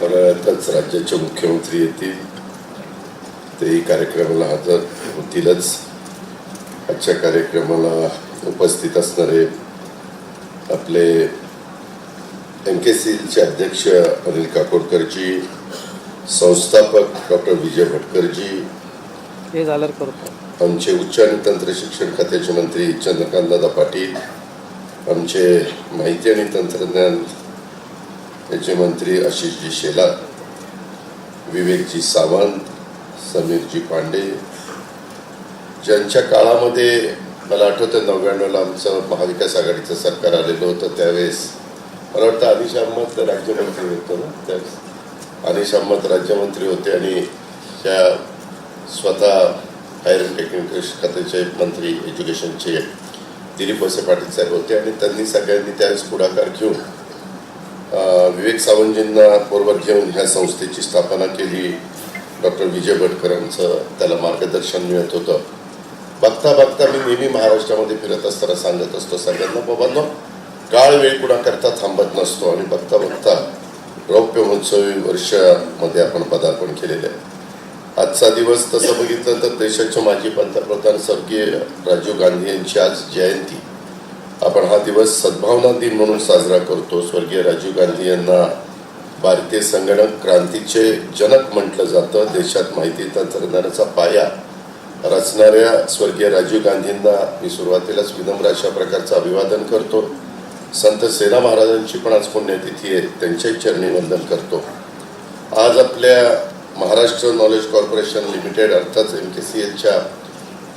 थोड्यातच राज्याचे मुख्यमंत्री येतील तेही कार्यक्रमाला हजर होतीलच. आजच्या कार्यक्रमाला उपस्थित असणारे आपले एम के सीचे अध्यक्ष अनिल काकोडकरजी संस्थापक डॉक्टर विजय भटकरजी हे आमचे उच्च आणि तंत्र शिक्षण खात्याचे मंत्री चंद्रकांतदादा पाटील आमचे माहिती आणि तंत्रज्ञान त्याचे मंत्री आशिषजी शेलार विवेकजी सावंत समीरजी पांडे. ज्यांच्या काळामध्ये मला आठवतं नव्याण्णवला आमचं महाविकास आघाडीचं सरकार आलेलं होतं त्यावेळेस मला वाटतं अनिश अहमद राज्यमंत्री होतं ना त्यावेळेस. अनिश अहमद राज्यमंत्री होते आणि त्या स्वतः हायर अँड टेक्निकल खात्याचे मंत्री एज्युकेशनचे दिलीप वसे पाटील साहेब होते आणि त्यांनी सगळ्यांनी त्यावेळेस पुढाकार घेऊन विवेक सावंतजींना बरोबर घेऊन ह्या संस्थेची स्थापना केली. डॉक्टर विजय भटकरांचं त्याला मार्गदर्शन मिळत होतं. बघता बघता मी नेहमी महाराष्ट्रामध्ये फिरत असताना सांगत असतो सगळ्यांना बाबांनो काळ वेळ कुणाकरता थांबत नसतो आणि बघता बघता रौप्य महोत्सवी वर्षामध्ये आपण पदार्पण केलेलं आहे. आजचा दिवस तसं बघितलं तर देशाचे माजी पंतप्रधान स्वर्गीय राजीव गांधी यांची आज जयंती. आपण हा दिवस सद्भावना दिन म्हणून साजरा करतो. स्वर्गीय राजीव गांधी यांना भारतीय संगणक क्रांतीचे जनक म्हटलं जातं. देशात माहिती तंत्रज्ञानाचा पाया रचणाऱ्या स्वर्गीय राजीव गांधींना मी सुरुवातीलाच विनम्र अशा प्रकारचं अभिवादन करतो. संत सेना महाराजांची पण आज पुण्यतिथी आहे. त्यांच्याही चरणी वंदन करतो. आज आपल्या महाराष्ट्र नॉलेज कॉर्पोरेशन लिमिटेड अर्थात एम के सी एलच्या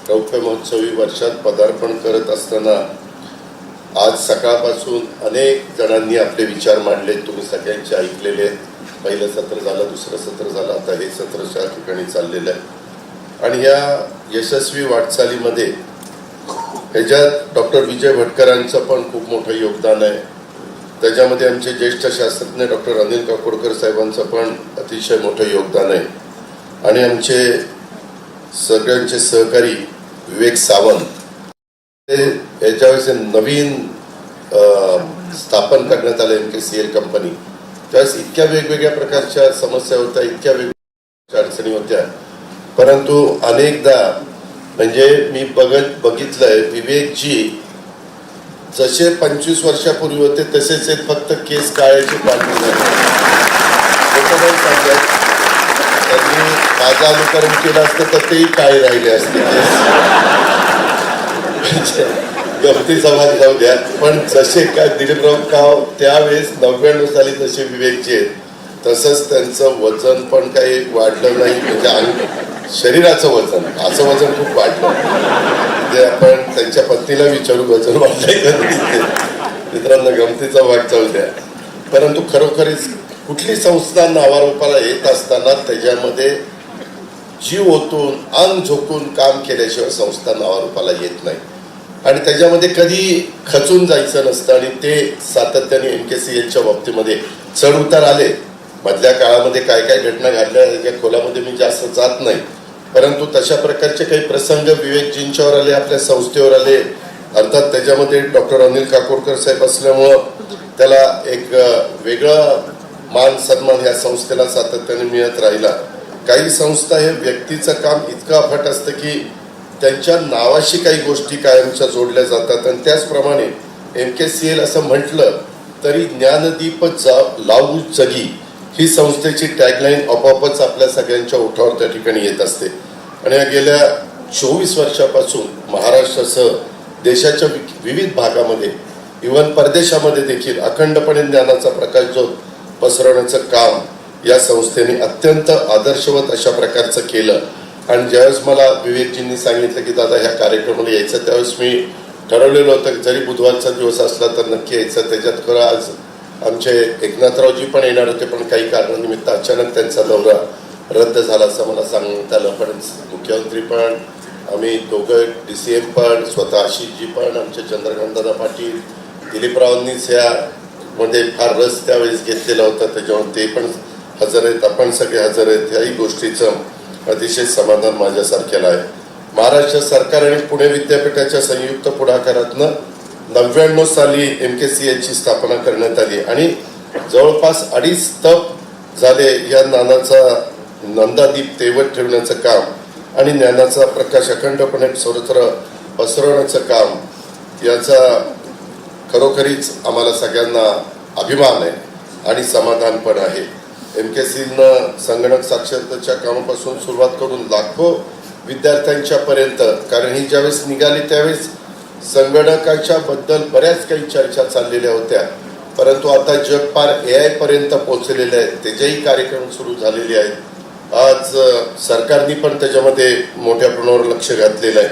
रौप्य महोत्सवी वर्षात पदार्पण करत असताना आज सकाळपासून अनेक जणांनी आपले विचार मांडले तुम्ही सगळ्यांचे ऐकलेले आहेत. पहिलं सत्र झालं दुसरं सत्र झालं आता हे सत्र चार ठिकाणी चाललेलं आहे. आणि या यशस्वी वाटचालीमध्ये ह्याच्यात डॉक्टर विजय भटकरांचं पण खूप मोठं योगदान आहे. त्याच्यामध्ये आमचे ज्येष्ठ शास्त्रज्ञ डॉक्टर अनिल काकोडकर साहेबांचं पण अतिशय मोठं योगदान आहे. आणि आमचे सगळ्यांचे सहकारी विवेक सावंत ते याच्यावेळेस नवीन स्थापन करण्यात आलं M K C L company त्यावेळेस इतक्या वेगवेगळ्या प्रकारच्या समस्या होत्या इतक्या वेगवेगळ्या अडचणी होत्या. परंतु अनेकदा म्हणजे मी बघत बघितलंय विवेकजी जसे पंचवीस वर्षापूर्वी होते तसेच आहेत फक्त केस काळ्याची पांढरी झाली. त्यांनी माझं अनुकरण केलं असतं तर तेही काळे राहिले असते. केस गमतीचा भाग जाऊ द्या. पण जसे काय दिलीपराव काव हो, त्यावेळेस नव्याण्णव साली जसे विवेकचे आहेत तसंच त्यांचं वजन पण काही वाढलं नाही. म्हणजे आणि शरीराचं वजन असं वजन खूप वाढलं. म्हणजे आपण त्यांच्या पत्नीला विचारू वजन वाढलंय का मित्रांनो गमतीचा भाग चालू द्या. परंतु खरोखरीच कुठली संस्था नावारोपाला येत असताना त्याच्यामध्ये जीव ओतून अंग झोकून काम केल्याशिवाय संस्था नावारूपाला येत नाही. आणि त्याच्यामध्ये कधी खचून जायचं नसतं आणि ते सातत्याने एम के सी एलच्या बाबतीमध्ये चढ उतार आले. मधल्या काळामध्ये काय काय घटना घडल्या त्याच्या खोलामध्ये मी जास्त जात नाही. परंतु तशा प्रकारचे काही प्रसंग विवेकजींच्यावर आले आपल्या संस्थेवर आले. अर्थात त्याच्यामध्ये डॉक्टर अनिल काकोडकर साहेब असल्यामुळं त्याला एक वेगळं मान सन्मान या संस्थेला सातत्याने मिळत राहिला. काही संस्था हे व्यक्तीचं काम इतकं अफाट असतं की त्यांच्या नावाशी काही गोष्टी कायमच्या जोडल्या जातात आणि त्याचप्रमाणे एम के सी एल असं म्हटलं तरी ज्ञानदीप जा लावू जगी ही संस्थेची टॅगलाईन आपोआपच आपल्या सगळ्यांच्या ओठावर त्या ठिकाणी येत असते. आणि या गेल्या चोवीस वर्षापासून महाराष्ट्रासह देशाच्या वि- विविध भागामध्ये इव्हन परदेशामध्ये देखील अखंडपणे ज्ञानाचा प्रकाश जो पसरवण्याचं काम या संस्थेने अत्यंत आदर्शवत अशा प्रकारचं केलं. आणि ज्यावेळेस मला विवेकजींनी सांगितलं की दादा ह्या कार्यक्रमाला यायचं त्यावेळेस मी ठरवलेलं होतं की जरी बुधवारचा दिवस असला तर नक्की यायचं त्याच्यात खरं आज आमचे एकनाथरावजी पण येणार होते पण काही कारणानिमित्त अचानक त्यांचा दौरा रद्द झाला असं मला सांगण्यात आलं पण मुख्यमंत्री पण आम्ही दोघं डी सी एम पण स्वतः आशिषजी पण आमचे चंद्रकांतदादा पाटील दिलीपरावांनीच या मध्ये फार रस त्यावेळेस घेतलेला होता त्याच्यावर ते पण हजर आहेत आपण सगळे हजर आहेत ह्याही गोष्टीचं अतिशय समाधान माझ्यासारख्याला आहे महाराष्ट्र सरकार आणि पुणे विद्यापीठाच्या संयुक्त पुढाकारातनं नव्याण्णव साली एम के सी एची स्थापना करण्यात आली आणि जवळपास अडीच तप झाले या ज्ञानाचा नंदादीप तेवत ठेवण्याचं काम आणि ज्ञानाचा प्रकाश अखंडपणे सर्वत्र पसरवण्याचं काम याचा खरोखरीच आम्हाला सगळ्यांना अभिमान आहे आणि समाधान पण आहे. एम के सीनं संगणक साक्षरतेच्या कामापासून सुरुवात करून लाखो विद्यार्थ्यांच्या पर्यंत कारण ही ज्यावेळेस निघाली त्यावेळेस संगणकाच्या बद्दल बऱ्याच काही चर्चा चाललेल्या होत्या. परंतु आता जग पार ए आय पर्यंत पोहोचलेले आहेत त्याचेही कार्यक्रम सुरू झालेले आहेत. आज सरकारने पण त्याच्यामध्ये मोठ्या प्रमाणावर लक्ष घातलेलं आहे.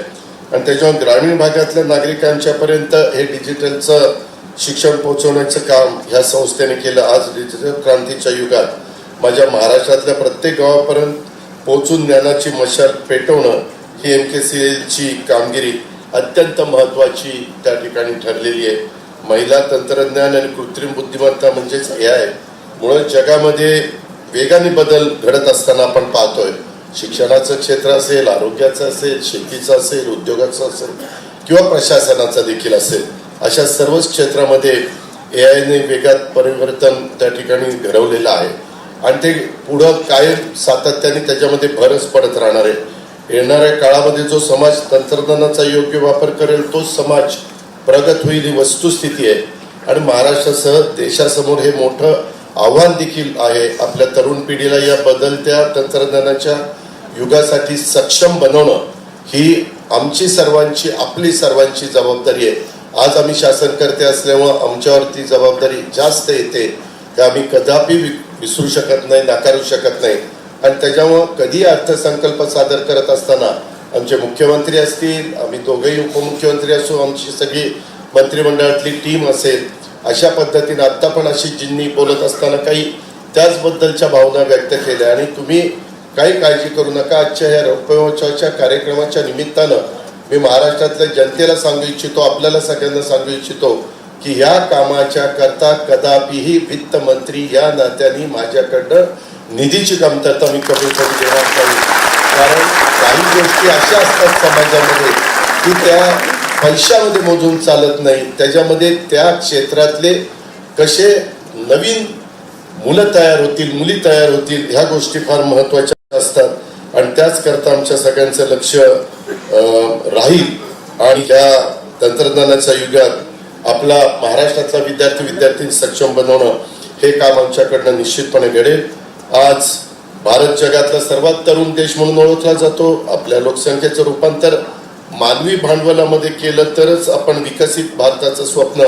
आणि त्याच्यावर ग्रामीण भागातल्या नागरिकांच्यापर्यंत हे डिजिटलचं शिक्षण पोहोचवण्याचं काम ह्या संस्थेने केलं. आज डिजिटल क्रांतीच्या युगात माझ्या महाराष्ट्रातल्या प्रत्येक गावापर्यंत पोहोचून ज्ञानाची मशाल पेटवणं ही एम के सी एलची कामगिरी अत्यंत महत्वाची त्या ठिकाणी ठरलेली आहे. महिला तंत्रज्ञान आणि कृत्रिम बुद्धिमत्ता म्हणजेच ए आय मुळे जगामध्ये वेगाने बदल घडत असताना आपण पाहतोय. शिक्षणाचं क्षेत्र असेल आरोग्याचं असेल शेतीचं असेल उद्योगाचं असेल किंवा प्रशासनाचं देखील असेल अशा सर्वच क्षेत्रामध्ये ए आयने वेगात परिवर्तन त्या ठिकाणी घडवलेलं आहे. आणि ते पुढं कायम सातत्याने त्याच्यामध्ये भरच पडत राहणार आहे. येणाऱ्या काळामध्ये जो समाज तंत्रज्ञानाचा योग्य वापर करेल तोच समाज प्रगत होईल ही वस्तुस्थिती आहे. आणि महाराष्ट्रासह देशासमोर हे मोठं आव्हान देखील आहे. आपल्या तरुण पिढीला या बदलत्या तंत्रज्ञानाच्या युगासाठी सक्षम बनवणं ही आमची सर्वांची आपली सर्वांची जबाबदारी आहे. आज आम्ही शासनकर्ते असल्यामुळं आमच्यावरती जबाबदारी जास्त येते. त्या आम्ही कदापि विसरू शकत नाही नाकारू शकत नाही. आणि त्याच्यामुळं कधी अर्थसंकल्प सादर करत असताना आमचे मुख्यमंत्री असतील आम्ही दोघेही उपमुख्यमंत्री असू आमची सगळी मंत्रिमंडळातली टीम असेल अशा पद्धतीने आत्ता पण अशी जिन्नी बोलत असताना काही त्याचबद्दलच्या भावना व्यक्त केल्या. आणि तुम्ही काही काळजी करू नका. आजच्या या रौप्योत्सवाच्या कार्यक्रमाच्या निमित्तानं मी महाराष्ट्रातल्या जनतेला सांगू इच्छितो आपल्याला सगळ्यांना सांगू इच्छितो की ह्या कामाच्या करता कदापिही वित्त मंत्री या नात्याने माझ्याकडनं निधीची कमतरता मी कमी करू देणार नाही. कारण काही गोष्टी अशा असतात समाजामध्ये की त्या पैशामध्ये मोजून चालत नाही. त्याच्यामध्ये त्या क्षेत्रातले कसे नवीन मुलं तयार होतील मुली तयार होतील ह्या गोष्टी फार महत्त्वाच्या असतात. आणि त्याचकरता आमच्या सगळ्यांचं लक्ष राहील. आणि ह्या तंत्रज्ञानाच्या युगात आपला महाराष्ट्रातला विद्यार्थी विद्यार्थी सक्षम बनवणं हे काम आमच्याकडनं निश्चितपणे घडेल. आज भारत जगातला सर्वात तरुण देश म्हणून ओळखला जातो. आपल्या लोकसंख्येचं रूपांतर मानवी भांडवलामध्ये केलं तरच आपण विकसित भारताचं स्वप्न.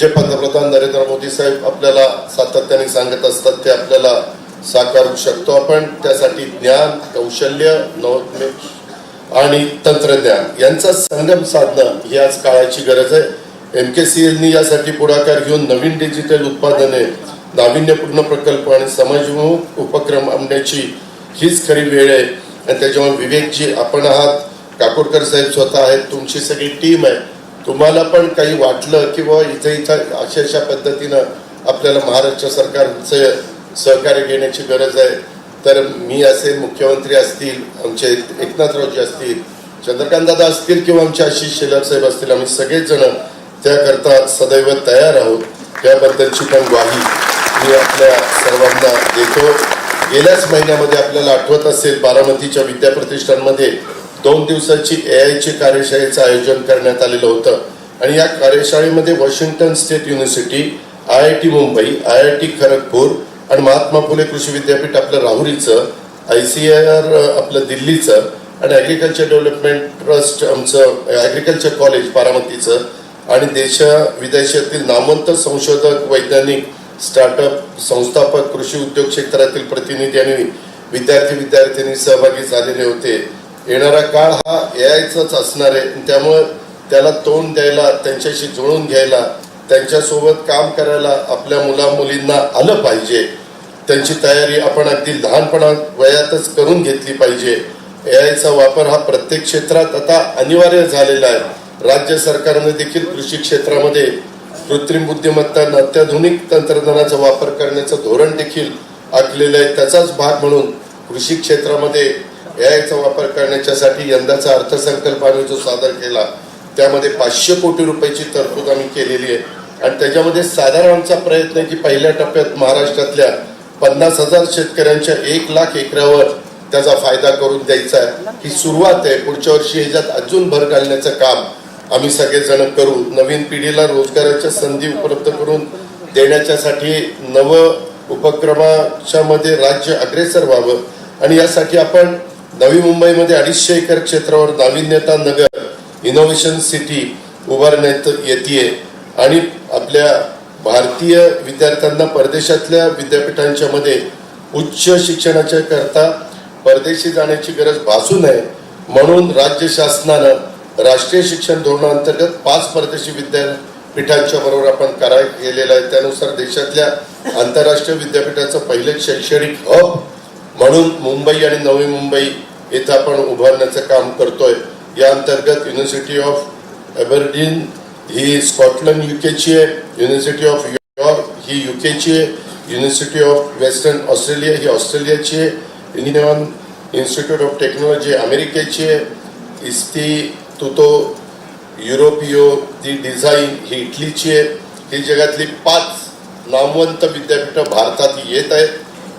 जे पंतप्रधान नरेंद्र मोदी साहेब आपल्याला सातत्याने सांगत असतात ते आपल्याला साकारू शकतो आपण. त्यासाठी ज्ञान कौशल्य नवोन्मेष आणि तंत्रज्ञान यांचा संगम साधणं ही आज काळाची गरज आहे. एम के सी एलनी यासाठी पुढाकार घेऊन नवीन डिजिटल उत्पादने नाविन्यपूर्ण प्रकल्प आणि समाजमुख उपक्रम आणण्याची हीच खरी वेळ आहे. आणि त्याच्यामुळे विवेकजी आपण आहात. काकोडकर साहेब स्वतः आहेत. तुमची सगळी टीम आहे. तुम्हाला पण काही वाटलं किंवा इथे इथं अशा अशा पद्धतीनं आपल्याला महाराष्ट्र सरकारचं सहकार्य घेण्याची गरज आहे तर मी असेल मुख्यमंत्री असतील आमचे एकनाथरावजी असतील चंद्रकांत दादा असतील किंवा आमचे आशिष शेलार साहेब असतील आम्ही सगळेच जण त्याकरता सदैव तयार आहोत. त्याबद्दलची पण ग्वाही मी आपल्या सर्वांना देतो. गेल्याच महिन्यामध्ये आपल्याला आठवत असेल बारामतीच्या विद्याप्रतिष्ठानमध्ये दोन दिवसाची ए आयची कार्यशाळेचं आयोजन करण्यात आलेलं होतं. आणि या कार्यशाळेमध्ये Washington State University I I T Mumbai I I T Kharagpur आणि महात्मा फुले कृषी विद्यापीठ आपलं राहुरीचं आय सी आय आर आपलं दिल्लीचं आणि ॲग्रिकल्चर डेव्हलपमेंट ट्रस्ट आमचं ॲग्रिकल्चर कॉलेज बारामतीचं आणि देशा विदेशातील नामवंत संशोधक वैज्ञानिक स्टार्टअप संस्थापक कृषी उद्योग क्षेत्रातील प्रतिनिधी आणि विद्यार्थी विद्यार्थिनी सहभागी झालेले होते. येणारा काळ हा ए असणार आहे. त्यामुळं त्याला तोंड द्यायला त्यांच्याशी जुळून घ्यायला त्यांच्यासोबत काम करायला आपल्या मुला मुलींना आलं पाहिजे. त्यांची तयारी आपण अगदी लहानपणा वयातच करून घेतली पाहिजे. ए आयचा वापर हा प्रत्येक क्षेत्रात आता अनिवार्य झालेला आहे. राज्य सरकारने देखील कृषी क्षेत्रामध्ये कृत्रिम बुद्धिमत्ता अत्याधुनिक तंत्रज्ञानाचा वापर करण्याचं धोरण देखील आखलेलं आहे. त्याचाच भाग म्हणून कृषी क्षेत्रामध्ये ए वापर करण्याच्यासाठी यंदाचा अर्थसंकल्प आम्ही जो सादर केला त्यामध्ये पाचशे कोटी रुपयाची तरतूद आम्ही केलेली आहे. आणि त्याच्यामध्ये साधारण आमचा प्रयत्न आहे की पहिल्या टप्प्यात महाराष्ट्रातल्या पन्नास हजार शेतकऱ्यांच्या एक लाख एकरावर त्याचा फायदा करून द्यायचा आहे. ही सुरुवात आहे. पुढच्या वर्षी ह्याच्यात अजून भर घालण्याचं काम आम्ही सगळेजण करू नवीन पिढीला रोजगाराच्या संधी उपलब्ध करून देण्याच्यासाठी नव उपक्रमाच्या मध्ये राज्य अग्रेसर व्हावं. आणि यासाठी आपण नवी मुंबईमध्ये अडीचशे एकर क्षेत्रावर नाविन्यता नगर इनोव्हेशन सिटी उभारण्यात येते आणि आपल्या भारतीय विद्यार्थ्यांना परदेशातल्या विद्यापीठांच्या मध्ये उच्च शिक्षणाच्या करता परदेशी जाण्याची गरज भासू नये. म्हणून राज्य शासनानं राष्ट्रीय शिक्षण धोरणाअंतर्गत पाच परदेशी विद्यापीठांच्या बरोबर आपण करार केलेला आहे. त्यानुसार देशातल्या आंतरराष्ट्रीय विद्यापीठाचं पहिले शैक्षणिक हब म्हणून मुंबई आणि नवी मुंबई येथे आपण उभारण्याचं काम करतोय. या अंतर्गत युनिव्हर्सिटी ऑफ एबरडीन ही स्कॉटलंड युकेची आहे. युनिव्हर्सिटी ऑफ यॉर्क ही युकेची आहे. युनिव्हर्सिटी ऑफ वेस्टर्न ऑस्ट्रेलिया ही ऑस्ट्रेलियाची आहे. इंडियन इन्स्टिट्यूट ऑफ टेक्नॉलॉजी अमेरिकेची आहे. इस्टिट्यूटो युरोपियो दी डिझाईन ही इटलीची आहे. ही जगातली पाच नामवंत विद्यापीठं भारतात येत आहेत.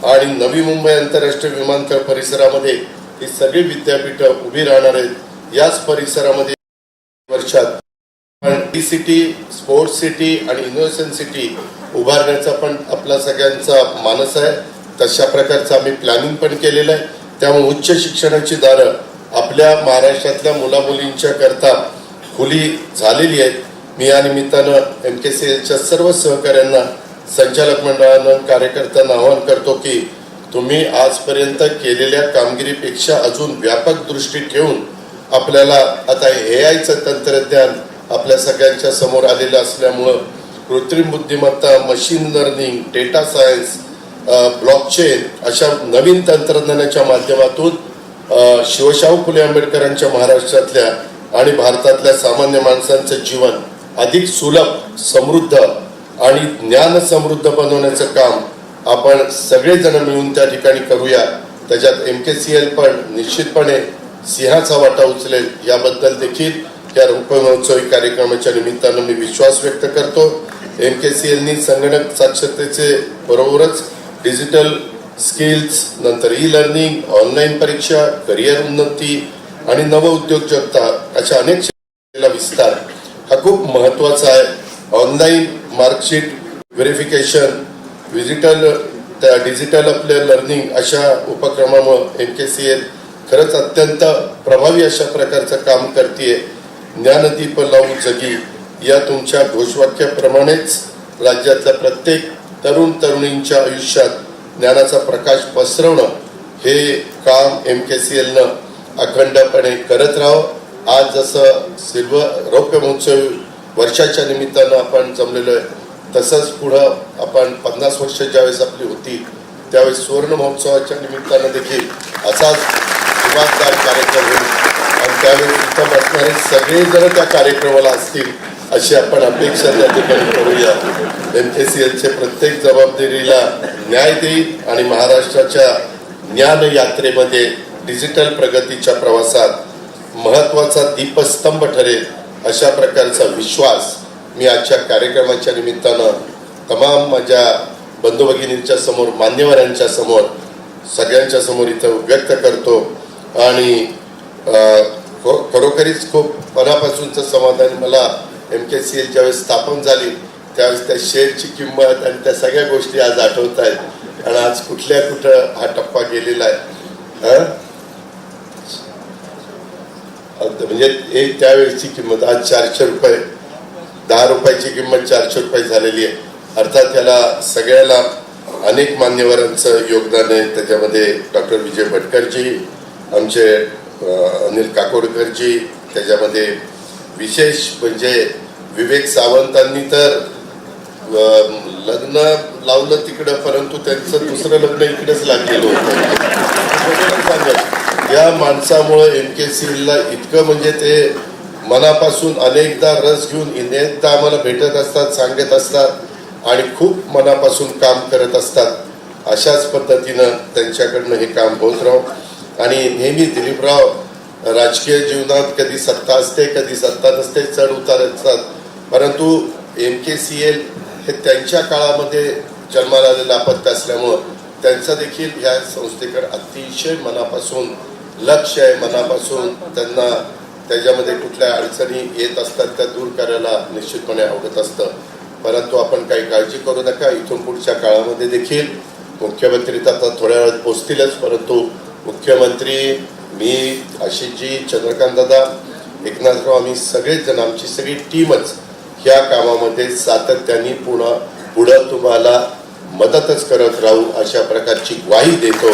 आणि नवी मुंबई आंतरराष्ट्रीय विमानतळ परिसरामध्ये ही सगळी विद्यापीठं उभी राहणार आहेत. याच परिसरामध्ये वर्षात पण टी सिटी स्पोर्ट्स सिटी आणि इनोव्हेशन सिटी उभारण्याचा पण आपला सगळ्यांचा मानस आहे. तशा प्रकारचं आम्ही प्लॅनिंग पण केलेलं आहे. त्यामुळे उच्च शिक्षणाची दारं आपल्या महाराष्ट्रातल्या मुलामुलींच्या करता खुली झालेली आहेत. मी या निमित्तानं एम के सी एलच्या सर्व सहकाऱ्यांना संचालक मंडळानं कार्यकर्त्यांना आवाहन करतो की तुम्ही आजपर्यंत केलेल्या कामगिरीपेक्षा अजून व्यापक दृष्टी ठेवून आपल्याला आता ए आयचं तंत्रज्ञान आपल्या सगळ्यांच्या समोर आलेलं असल्यामुळं कृत्रिम बुद्धिमत्ता machine learning data science blockchain अशा नवीन तंत्रज्ञानाच्या माध्यमातून शिवशाहू फुले आंबेडकरांच्या महाराष्ट्रातल्या आणि भारतातल्या सामान्य माणसांचं जीवन अधिक सुलभ समृद्ध आणि ज्ञान समृद्ध बनवण्याचं काम आपण सगळेजण मिळून त्या ठिकाणी करूया. त्याच्यात एम के सी एल पण निश्चितपणे सिंहाचा वाटा उचलेल याबद्दल देखील या रौप्यमहोत्सवी कार्यक्रमाच्या निमित्तानं मी विश्वास व्यक्त करतो. एम के सी एलनी संगणक साक्षरतेचे बरोबरच डिजिटल स्किल्स नंतर ई लर्निंग ऑनलाईन परीक्षा करिअर उन्नती आणि नव उद्योजकता अशा अनेक क्षेत्राला विस्तार. हा खूप महत्त्वाचा आहे. ऑनलाईन मार्कशीट व्हेरिफिकेशन डिजिटल त्या डिजिटल आपल्या लर्निंग अशा उपक्रमामुळं एम के सी एल खरंच अत्यंत प्रभावी अशा प्रकारचं काम करते ज्ञानदीप लावू जगी या तुमच्या घोषवाक्याप्रमाणेच राज्यातल्या प्रत्येक तरुण तरुणींच्या आयुष्यात ज्ञानाचा प्रकाश पसरवणं हे काम एम के सी एलनं अखंडपणे करत राहावं आज जसं सिल्वर रौप्य महोत्सव वर्षाच्या निमित्तानं आपण जमलेलो आहे तसंच पुढं आपण पन्नास वर्ष ज्यावेळेस आपली होती त्यावेळेस सुवर्ण महोत्सवाच्या निमित्तानं देखील असाच दिमागदार कार्यक्रम होईल. आणि त्यावेळी इथं बसणारे सगळे जण त्या कार्यक्रमाला असतील. अशी आपण अपेक्षा त्या ठिकाणी करूया. एम के सी एलचे प्रत्येक जबाबदारीला न्याय देईल आणि महाराष्ट्राच्या ज्ञान यात्रेमध्ये डिजिटल प्रगतीच्या प्रवासात महत्त्वाचा दीपस्तंभ ठरेल अशा प्रकारचा विश्वास मी आजच्या कार्यक्रमाच्या निमित्तानं तमाम माझ्या बंधू भगिनींच्या समोर मान्यवरांच्या समोर सगळ्यांच्या समोर इथं व्यक्त करतो. आणि खरोखरीच खूप मनापासूनचं समाधान मला एम के सी एल ज्यावेळेस स्थापन झाली त्यावेळेस त्या शेअरची किंमत आणि त्या सगळ्या गोष्टी आज आठवत आहेत. आणि आज कुठल्या कुठं हा टप्पा गेलेला आहे. म्हणजे एक त्यावेळेची किंमत आज चारशे रुपये दहा रुपयाची किंमत चारशे रुपये झालेली आहे. अर्थात याला सगळ्याला अनेक मान्यवरांचं योगदान आहे. त्याच्यामध्ये डॉक्टर विजय भटकरजी आमचे अनिल काकोडकरजी त्याच्यामध्ये विशेष म्हणजे विवेक सावंतांनी तर लग्न लावलं तिकडं परंतु त्यांचं दुसरं लग्न इकडेच लागलेलं होतं. या माणसामुळे एम के ला इतकं म्हणजे ते मनापासून अनेकदा रस घेऊन अनेकदा आम्हाला भेटत असतात सांगत असतात आणि खूप मनापासून काम करत असतात. अशाच पद्धतीनं त्यांच्याकडनं हे काम होत राहो आणि नेहमी दिलीपराव राजकीय जीवनात कधी सत्ता असते कधी सत्ता नसते चढ उतार असतात. परंतु एम के सी एल हे त्यांच्या काळामध्ये जन्माला आलेलं अपत्य असल्यामुळं त्यांचा देखील ह्या संस्थेकडे अतिशय मनापासून लक्ष आहे मनापासून त्यांना त्याच्यामध्ये कुठल्या अडचणी येत असतात त्या दूर करायला निश्चितपणे आवडत असतं. परंतु आपण काही काळजी करू नका इथून पुढच्या काळामध्ये देखील मुख्यमंत्री तर आता थोड्या वेळात पोचतीलच परंतु मुख्यमंत्री मी आशिषजी चंद्रकांत दादा एकनाथराव आम्ही सगळेच जण आमची सगळी टीमच ह्या कामामध्ये सातत्याने पुन्हा पुढं तुम्हाला मदतच करत राहू अशा प्रकारची ग्वाही देतो.